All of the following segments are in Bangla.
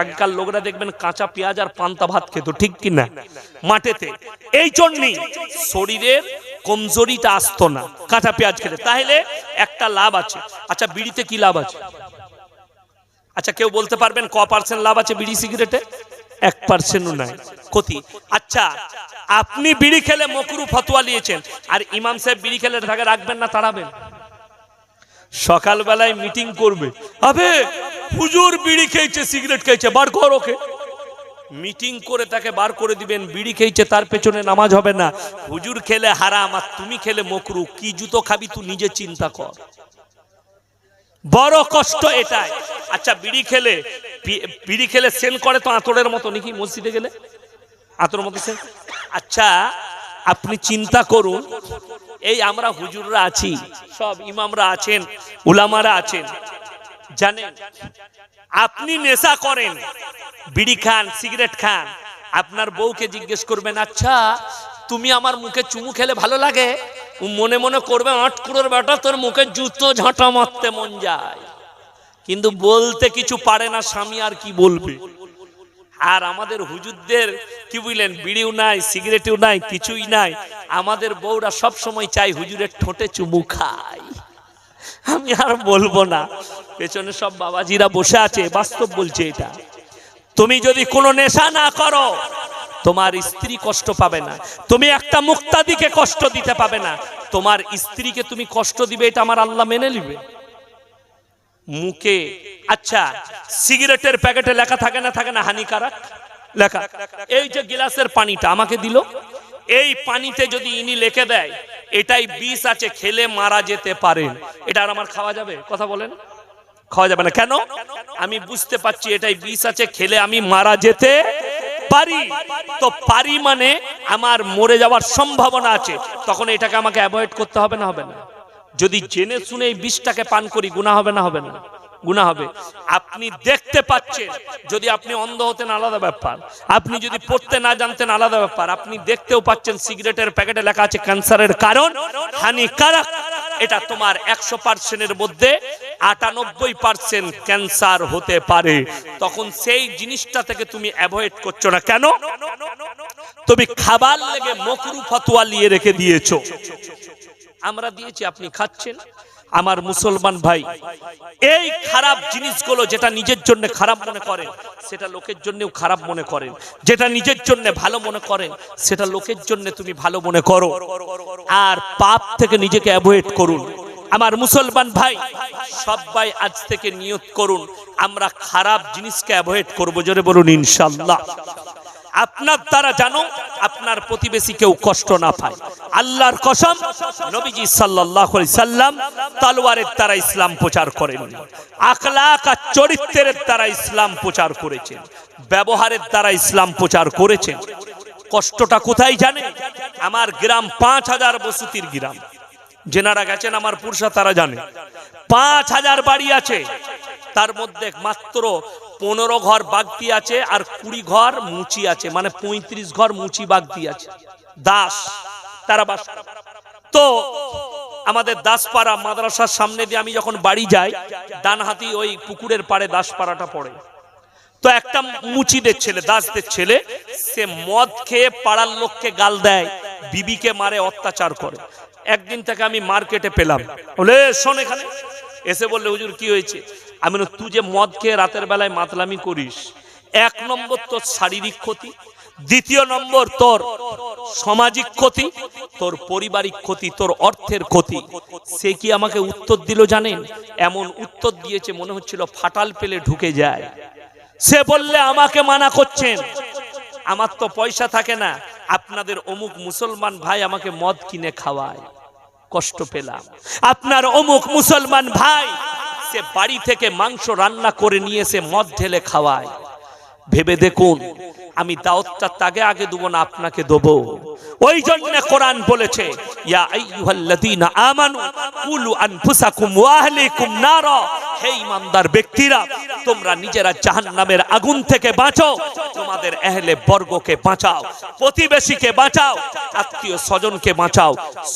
আগকার লোকরা দেখবেন কাঁচা পেঁয়াজ আর পান্তা ভাত খেত, ঠিক কিনা? মাঠেতে। এই জন্যই শরীরের কমজোরিটা আসতো না, কাঁচা পেঁয়াজ খেতে তাহলে একটা লাভ আছে। আচ্ছা বিড়িতে কি লাভ আছে? আচ্ছা কেউ বলতে পারবেন ক পার্সেন্ট লাভ আছে বিড়ি সিগারেটে? এক পার্সেন্টও নাই। ক্ষতি। আচ্ছা আপনি বিড়ি খেলে মকরু ফতোয়া নিয়েছেন, আর ইমাম সাহেব বিড়ি খেলে তাকে রাখবেন না, তাড়াবেন? সকালবেলায় মিটিং করবে। আবে হুজুর বিড়ি খেয়েছে, সিগারেট খেয়েছে, বার কর ওকে। মিটিং করে তাকে বার করে দিবেন, বিড়ি খেয়েছে, তার পেছনে নামাজ হবে না। হুজুর খেলে হারাম, আর তুমি খেলে মকরু, কি জুতো খাবি তুই নিজে চিন্তা কর। বড় কষ্ট এটাই। আচ্ছা বিড়ি খেলে বিড়ি খেলে সেন করে তো আতরের মতো, নাকি মসজিদে গেলে? আতর মতো সেন? আচ্ছা আপনি চিন্তা করুন, এই আমরা হুজুররা আছি, সব ইমামরা আছেন, উলামারা আছেন জানেন, আপনি নেশা করেন, বিড়ি খান, সিগারেট খান, আপনার বউকে জিজ্ঞেস করবেন আচ্ছা তুমি আমার মুখে চুমু খেলে ভালো লাগে? মনে মনে করবে আটকুড়োর বেটা, তোর মুখে জুতো ঝাঁটা মারতে মন যায়। কিন্তু বলতে কিছু পারে না, স্বামী আর কি বলবে? আর আমাদের হুজুরদের কি বুঝলেন, বিড়িও নাই, সিগারেটও নাই, কিছুই নাই। আমাদের বউরা সব সময় চাই হুজুরের ঠোঁটে চুমু খায়। আমি আর বলব না। পেছনে সব বাবাজিরা বসে আছে, বাস্তব বলছে এটা। তুমি যদি কোনো নেশা না করো, তোমার স্ত্রী কষ্ট পাবে না। তুমি একটা মুক্তাদিকে কষ্ট দিতে পাবে না। তোমার স্ত্রীকে তুমি কষ্ট দিবে, এটা আমার আল্লাহ মেনে নিবে। মুখে আচ্ছা সিগারেটের প্যাকেটে লেখা থাকে না থাকে না, হানিকারক? লেখা। এই যে গিলাসের পানিটা আমাকে দিল। এই পানিতে যদি ইনি লিখে দেয় এটাই বিষ আছে, খেলে মারা যেতে পারে। এটা আর আমার খাওয়া যাবে? কথা বলেন। খাওয়া যাবে না। কেন? আমি বুঝতে পারছি এটাই বিষ আছে, খেলে আমি মারা যেতে পারি। তো পারি মানে আমার মরে যাওয়ার সম্ভাবনা আছে। তখন এটাকে আমাকে অ্যাভয়েড করতে হবে না হবে না। যদি জেনে শুনে এই বিষটাকে পান করি গুণা হবে না হবে না। গুণা হবে। আপনি দেখতে পাচ্ছেন, যদি আপনি অন্ধ হতেন আলাদা ব্যাপার। আপনি যদি পড়তে না জানতেন আলাদা ব্যাপার। আপনি দেখতেও পাচ্ছেন সিগারেটের প্যাকেটে লেখা আছে ক্যান্সারের কারণ। হানিকারক, এটা তোমার একশো পার্সেন্টের মধ্যে আটানব্বই পার্সেন্ট ক্যান্সার হতে পারে। তখন সেই জিনিসটা থেকে তুমি অ্যাভয়েড করছ না কেন? তুমি খাবার লেগে মকরু ফতোয়া নিয়ে রেখে দিয়েছ। আমরা দিয়েছি, আপনি খাচ্ছেন। আমার মুসলমান ভাই, এই খারাপ জিনিসগুলো যেটা নিজের জন্য খারাপ মনে করেন, সেটা লোকের জন্যও খারাপ মনে করেন। যেটা নিজের জন্য ভালো মনে করেন, সেটা লোকের জন্য তুমি ভালো মনে করো। আর পাপ থেকে নিজেকে অ্যাভয়েড করুন। আমার মুসলমান ভাই, সবাই আজ থেকে নিয়ত করুন, আমরা খারাপ জিনিসকে অ্যাভয়েড করব। জোরে বলুন ইনশাল্লাহ আপনার দ্বারা জানো, আপনার প্রতিবেশী কেউ কষ্ট না পায়। আল্লাহর কসম, নবীজি আলাইহি সাল্লাম তলোয়ারের দ্বারা ইসলাম প্রচার করেন। আখলাক আর চরিত্রের দ্বারা ইসলাম প্রচার করেছেন। ব্যবহারের দ্বারা ইসলাম প্রচার করেছেন। কষ্টটা কোথায় জানে? আমার গ্রাম পাঁচ হাজার বসতির গ্রাম। যেনারা গেছেন আমার পুরসা, তারা জানে। পাঁচ হাজার বাড়ি আছে। তার মধ্যে মাত্র পনেরো ঘর বাগদি আছে আর কুড়ি ঘর মুচি আছে মানে পঁয়ত্রিশ ঘর মুচি বাগদি আছে। দাস, তারা বাস তো আমাদের দাসপাড়া মাদ্রাসার সামনে দিয়ে আমি যখন বাড়ি যাই ডান হাতি ওই পুকুরের পাড়ে দাসপাড়াটা পড়ে। তো একটা মুচিদের ছেলে, দাসদের ছেলে, সে মদ খেয়ে পাড়ার লোককে গাল দেয়, বিবিকে মারে, অত্যাচার করে। একদিন থেকে আমি মার্কেটে পেলাম। বলে শোন এখানে। এসে বললে, হুজুর, কি হয়েছে? আমি তুই যে মদ খেয়ে রাতের বেলায় মাতলামি করিস, এক নম্বর তোর শারীরিক ক্ষতি, দ্বিতীয় নম্বর তোর সামাজিক ক্ষতি, তোর পারিবারিক ক্ষতি, তোর অর্থের ক্ষতি। সে কি আমাকে উত্তর দিল জানেন? এমন উত্তর দিয়েছে, মনে হচ্ছিল ফাটাল পেলে ঢুকে যায়। সে বললে, আমাকে মানা করছেন। আমার তো পয়সা থাকে না। আপনাদের অমুক মুসলমান ভাই আমাকে মদ কিনে খাওয়ায়। কষ্ট পেলাম। আপনার অমুক মুসলমান ভাই সে বাড়ি থেকে মাংস রান্না করে নিয়ে এসে মদ ঢেলে খাওয়ায়। ভেবে দেখুন, আমি দাওয়াতটা তাকে আগে দেবো না আপনাকে দেবো। ওই জন্য কোরআন বলেছে, ইয়া আইয়ুহাল্লাযীনা আমানু কুলু আনফুসাকুম ওয়া আহলিকুম নারা। হে ইমানদার ব্যক্তিরা তোমরা নিজেরা জাহান্নামের আগুন থেকে বাঁচো। তোমাদের এহলে বর্গকে বাঁচাও, প্রতিবেশীকে বাঁচাও, আত্মীয় স্বজনকে বাঁচাও।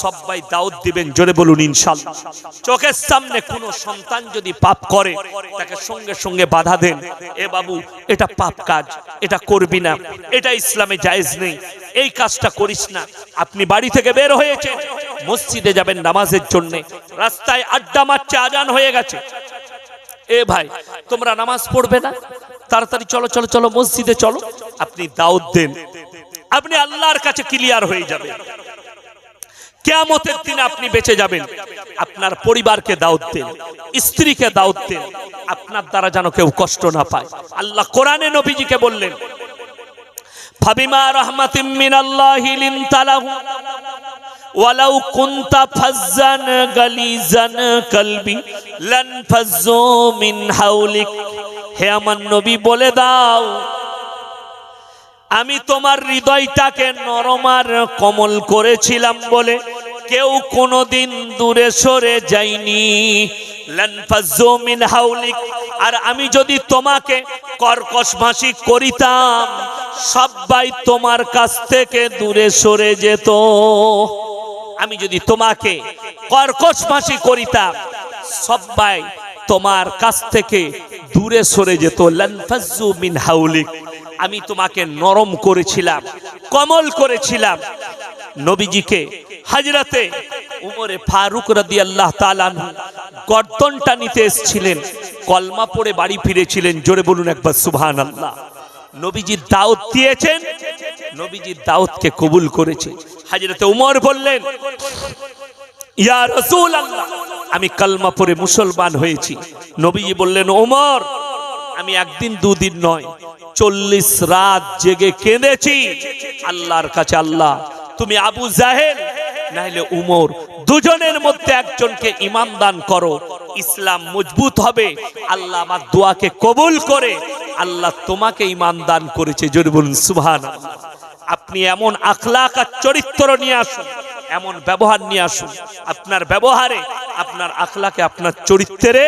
সবাই দাউদ দিবেন, জোরে বলুন ইনশাল্লাহ। চোখের সামনে কোনো সন্তান যদি পাপ করে, তাকে সঙ্গে সঙ্গে বাধা দেন। এ বাবু, এটা পাপ কাজ, এটা করবি না, এটা ইসলামে জায়েজ নেই, এই কাজটা করিস না। আপনি বাড়ি থেকে বের হয়েছে মসজিদে যাবেন নামাজের জন্য, রাস্তায় আড্ডা মারছে, আজান হয়ে গেছে। এ ভাই, তোমরা নামাজ পড়বে না? তাড়াতাড়ি চলো চলো চলো, মসজিদে চলো। আপনি দাউদ দেন। আপনি আল্লাহর কাছে ক্লিয়ার হয়ে যাবেন। কেয়ামতের দিনে আপনি বেঁচে যাবেন। আপনার পরিবারকে দাউদ দেন, স্ত্রীকে দাউদ দেন। আপনার দ্বারা যেন কেউ কষ্ট না পায়। আল্লাহ কোরআনে নবীজিকে বললেন, ফাবিমা রহমাতিম মিনাল্লাহি লিনতালাহু। ওয়ালাউ কুনতা ফাজ্জান গালিজান কলবি, লান ফাজ্জু মিন হাওলিক হে আমার নবী, বলে দাও, আমি তোমার হৃদয়টাকে নরম আর কমল করেছিলাম বলে কেউ কোনোদিন দূরে সরে যায়নি। মিন হাওলিক আর আমি যদি তোমাকে কর্কশ ভাষী করিতাম, সবাই তোমার কাছ থেকে দূরে সরে যেত। আমি যদি তোমাকে কর্কশ ফাঁসি করিতাম সবাই তোমার কাছ থেকে দূরে সরে যেত। লানফাজ্জু মিন হাউলিক। আমি তোমাকে নরম করেছিলাম, কমল করেছিলাম। নবীজিকে হাজরাতে উমরে ফারুক রাদি আল্লাহ তালানহু গর্দনটা নিতে এসেছিলেন, কলমা পড়ে বাড়ি ফিরেছিলেন। জোরে বলুন একবার সুবহান আল্লাহ নবীজি দাউদ দিয়েছেন নবীজি দাউদকে কবুল করেছে। হাজরতে উমর বললেন, ইয়া রসুল আল্লাহ আমি কালমা পরে মুসলমান হয়েছি। নবীজি বললেন ওমর আমি একদিন দুদিন নয়, চল্লিশ রাত জেগে কেঁদেছি। আল্লাহর কাছে আল্লাহ, তুমি আবু জাহেল নাহলে উমর, দুজনের মধ্যে একজনকে ইমান দান করো। ইসলাম মজবুত হবে। আল্লাহ আমার দোয়াকে কবুল করে। আল্লাহ তোমাকে ইমান দান করেছে। জোরে বলুন সুবহান আপনি এমন আখলাক আর চরিত্র নিয়ে আসুন, এমন ব্যবহার নিয়ে আসুন, আপনার ব্যবহারে, আপনার আখলাকে, আপনার চরিত্রে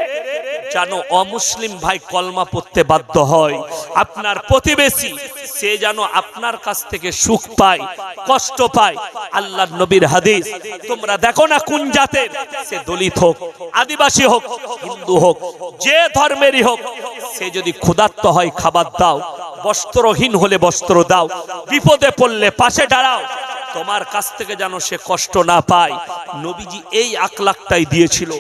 যেন অমুসলিম ভাই কলমা পড়তে বাধ্য হয়। আপনার প্রতিবেশী, সে যেন আপনার কাছ থেকে সুখ পায়, কষ্ট পায়। আল্লাহ নবীর হাদিস, তোমরা দেখো না কোন জাতের, সে দলিত হোক, আদিবাসী হোক, হিন্দু হোক, যে ধর্মেরই হোক, সে যদি ক্ষুধার্ত হয়, খাবার দাও বস্ত্রহীন হলে বস্ত্র দাও। বিপদে পড়লে পাশে দাঁড়াও। তোমার কাছ থেকে যেন সে কষ্ট না পায়। নবীজি এই আকলাকটাই দিয়েছিল।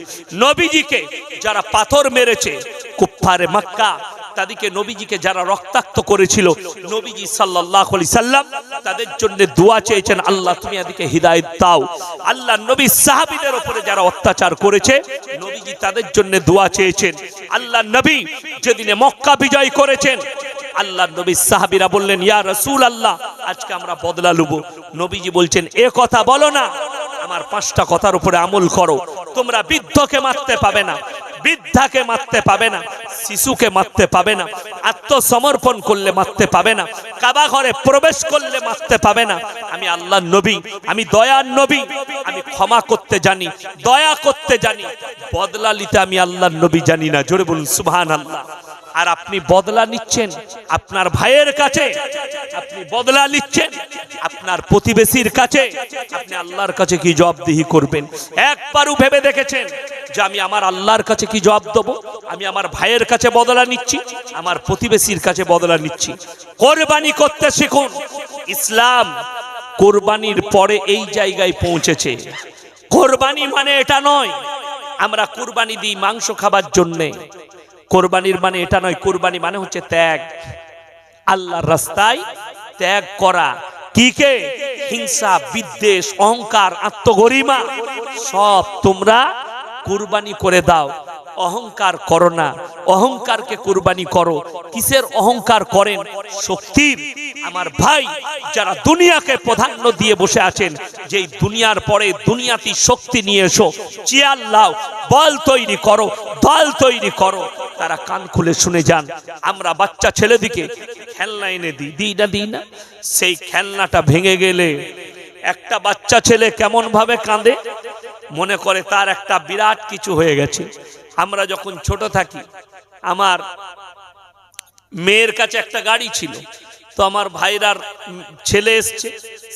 নবীজিকে যারা পাথর মেরেছে কুফারে মক্কা, তাদেরকে নবীজিকে যারা রক্তাক্ত করেছিল, নবীজি সাল্লাল্লাহু আলাইহি সাল্লাম, তাদের জন্য দোয়া চেয়েছেন, আল্লাহ, তুমি এদিকে হিদায়াত দাও। আল্লাহ নবী সাহাবীদের উপরে যারা অত্যাচার করেছে, নবীজি তাদের জন্য দোয়া চেয়েছেন, আল্লাহ নবী, যেদিনে মক্কা বিজয় করেছেন আল্লাহ নবী সাহাবীরা বললেন, ইয়া রাসূল আল্লাহ আজকে আমরা বদলা লুব। নবীজি বলছেন, এ কথা বলো না, আমার পাঁচটা কথার উপরে আমল করো। তোমরা বৃদ্ধকে মারতে পাবে না, বৃদ্ধাকে মারতে পাবে না, শিশুকে মারতে পাবে না, আত্মসমর্পণ করলে মারতে পাবে না কাবা ঘরে প্রবেশ করলে মারতে পাবে না। আমি আল্লাহ নবী, আমি দয়ার নবী, আমি ক্ষমা করতে জানি, দয়া করতে জানি। বদলা নিতে আমি আল্লাহ নবী জানি না। জোরে বলুন সুবহান আল্লাহ আর আপনি বদলা নিচ্ছেন। আপনার ভাইয়ের কাছে আপনি বদলা নিচ্ছেন। আপনার প্রতিবেশীর কাছে আপনি আল্লাহর কাছে কি জবাবদিহি করবেন? একবারও ভেবে দেখেছেন যে আমি আমার আল্লাহর কাছে কি জবাব দেবো? আমি আমার ভাইয়ের কাছে বদলা নিচ্ছি, আমার প্রতিবেশীর কাছে বদলা নিচ্ছি। কোরবানি করতে শিখুন। ইসলাম কোরবানির পরে এই জায়গায় পৌঁছেছে। কোরবানি মানে এটা নয়, আমরা কোরবানি দিই মাংস খাবার জন্যে। কোরবানির মানে এটা নয়, কোরবানি মানে হচ্ছে ত্যাগ। আল্লাহর রাস্তায় ত্যাগ করা। কি কে? হিংসা, বিদ্বেষ, অহংকার, আত্মগরিমা, সব তোমরা কুরবানি করে দাও। অহংকার করো না। অহংকারকে কুরবানি করো। কিসের অহংকার করেন? শক্তির। আমার ভাই যারা দুনিয়াকে প্রাধান্য দিয়ে বসে আছেন যে এই দুনিয়ার পরে দুনিয়াতি শক্তি নিয়ে এসো। চেয়ার লাও, বল তৈরি করো দল তৈরি করো। তারা কান খুলে শুনে যান। আমরা বাচ্চা ছেলেদিকে খেলনা এনে দিই। দিই না দিই না। সেই খেলনাটা ভেঙে গেলে একটা বাচ্চা ছেলে কেমন ভাবে কাঁদে? মনে করে তার একটা বিরাট কিছু হয়ে গেছে। আমরা যখন ছোট থাকি, আমার মেয়ের কাছে একটা গাড়ি ছিল। তো আমার ভাইরার ছেলে এসছে,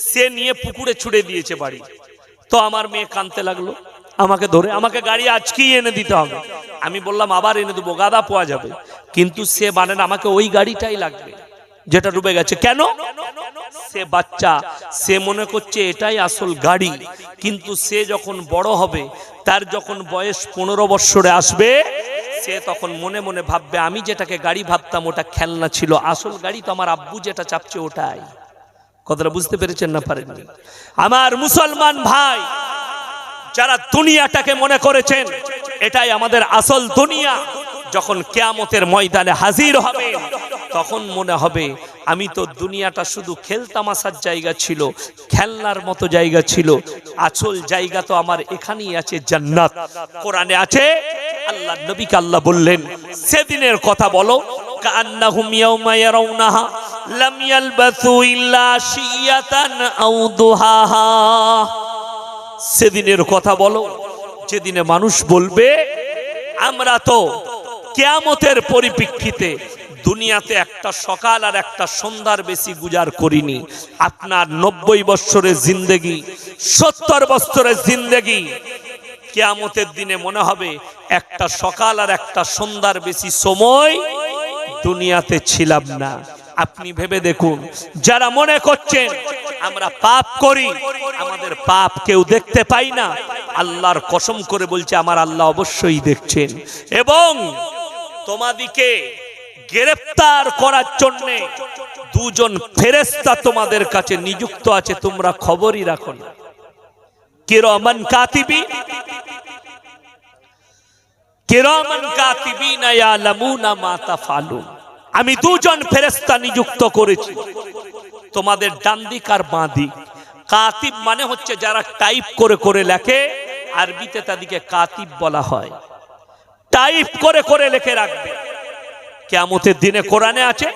সে নিয়ে পুকুরে ছুড়ে দিয়েছে বাড়ি। তো আমার মেয়ে কাঁদতে লাগল। আমাকে ধরে, আমাকে গাড়ি আজকেই এনে দিতে হবে। আমি বললাম আবার এনে দেবো গাদা পাওয়া যাবে। কিন্তু সে মানে না, আমাকে ওই গাড়িটাই লাগবে যেটা ডুবে গেছে। কেন? সে বাচ্চা সে মনে করছে এটাই আসল গাড়ি। কিন্তু সে যখন বড় হবে তার যখন বয়স পনেরো বৎসরে আসবে সে তখন মনে মনে ভাববে আমি যেটাকে গাড়ি ভাবতাম ওটা খেলনা ছিল। আসল গাড়ি তো আমার আব্বু যেটা চাপছে ওটাই। কথাটা বুঝতে পেরেছেন না পারেননি? আমার মুসলমান ভাই যারা দুনিয়াটাকে মনে করেছেন, এটাই আমাদের আসল দুনিয়া। যখন কেয়ামতের ময়দানে হাজির হবে, তখন মনে হবে, আমি তো দুনিয়াটা শুধু খেলতামাশার জায়গা ছিল, খেলনার মতো জায়গা ছিল আসল জায়গা তো আমার এখানেই আছে, জান্নাত। কোরআনে আছে, আল্লাহ নবীকে আল্লাহ বললেন, সেদিনের কথা বলো লাম ইয়ালবাসু ইল্লা শিয়াতান আও দুহাহা। সেদিনের কথা বলো, যেদিনে মানুষ বলবে, আমরা তো কেয়ামতের পরিপ্রেক্ষিতে দুনিয়াতে একটা সকাল আর একটা সন্ধ্যার বেশি গুজার করিনি। আপনার নব্বই বৎসরের জিন্দেগি, সত্তর বৎসরের জিন্দেগি, কেয়ামতের দিনে মনে হবে একটা সকাল আর একটা সন্ধ্যার বেশি সময় দুনিয়াতে ছিলাম না। আপনি ভেবে দেখুন, যারা মনে করছেন, আমরা পাপ করি, আমাদের পাপ কেউ দেখতে পাই না। আল্লাহর কসম করে বলছে, আমার আল্লাহ অবশ্যই দেখছেন। এবং তোমাদিকে গ্রেফতার করার জন্য দুজন ফেরেস্তা তোমাদের কাছে নিযুক্ত আছে, তোমরা খবরই রাখো না। কিরমান কাতিবি, কিরমান কাতিবিনা ইয়ালামুনা মা তাফালুন। আমি দুজন ফেরেস্তা নিযুক্ত করেছি। তোমাদের ডান দিক আর বাঁ দিক। কাতিব মানে হচ্ছে যারা টাইপ করে করে লেখে আরবিতে তাদেরকে কাতিব বলা হয়। টাইপ করে করে লিখে রাখবে। কেয়ামতের দিনে কোরআনে আছে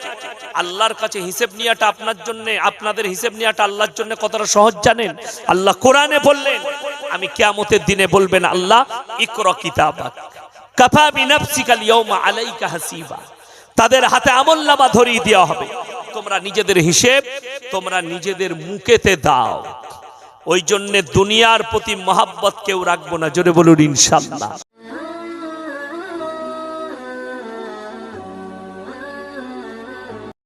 আল্লাহর কাছে হিসেব নেওয়াটা আপনার জন্য আপনাদের হিসেব নিয়াটা আল্লাহর জন্য কতটা সহজ জানেন? আল্লাহ কোরআনে বললেন আমি কেয়ামতের দিনে বলবেন আল্লাহ ইকর কিতাবাক কাফা বিনাফসিকাল ইয়াউমা আলাইকা হাসিবা। তাদের হাতে আমল নামা ধরিয়ে দেওয়া হবে। তোমরা নিজেদের হিসেব, তোমরা নিজেদের মুখেতে দাও। ওই জন্যে দুনিয়ার প্রতি মহাব্বত কেউ রাখব না, জোরে বলুন ইনশাল্লাহ।